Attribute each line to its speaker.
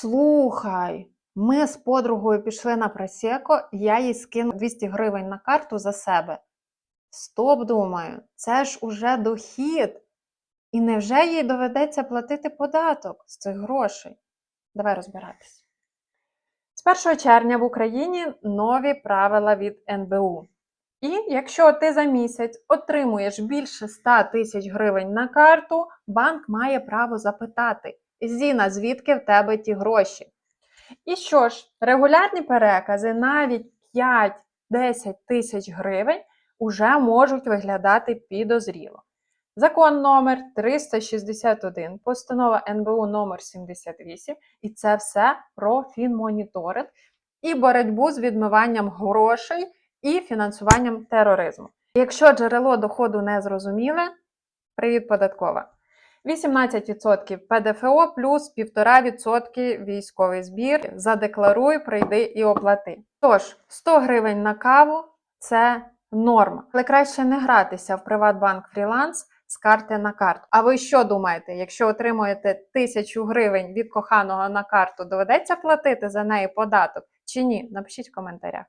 Speaker 1: Слухай, ми з подругою пішли на просеко, я їй скину 200 гривень на карту за себе. Стоп, думаю, це ж уже дохід. І невже їй доведеться платити податок з цих грошей? Давай розбиратись. З 1 червня в Україні нові правила від НБУ. І якщо ти за місяць отримуєш більше 100 тисяч гривень на карту, банк має право запитати: Зіна, звідки в тебе ті гроші? І що ж, регулярні перекази навіть 5-10 тисяч гривень уже можуть виглядати підозріло. Закон номер 361, постанова НБУ номер 78, і це все про фінмоніторинг і боротьбу з відмиванням грошей і фінансуванням тероризму. Якщо джерело доходу не зрозуміле, привіт податкова. 18% ПДФО плюс 1,5% військовий збір. Задекларуй, прийди і оплати. Тож, 100 гривень на каву це норма. Але краще не гратися в Приватбанк фріланс з карти на карту. А ви що думаєте, якщо отримуєте тисячу гривень від коханого на карту, доведеться платити за неї податок чи ні? Напишіть в коментарях.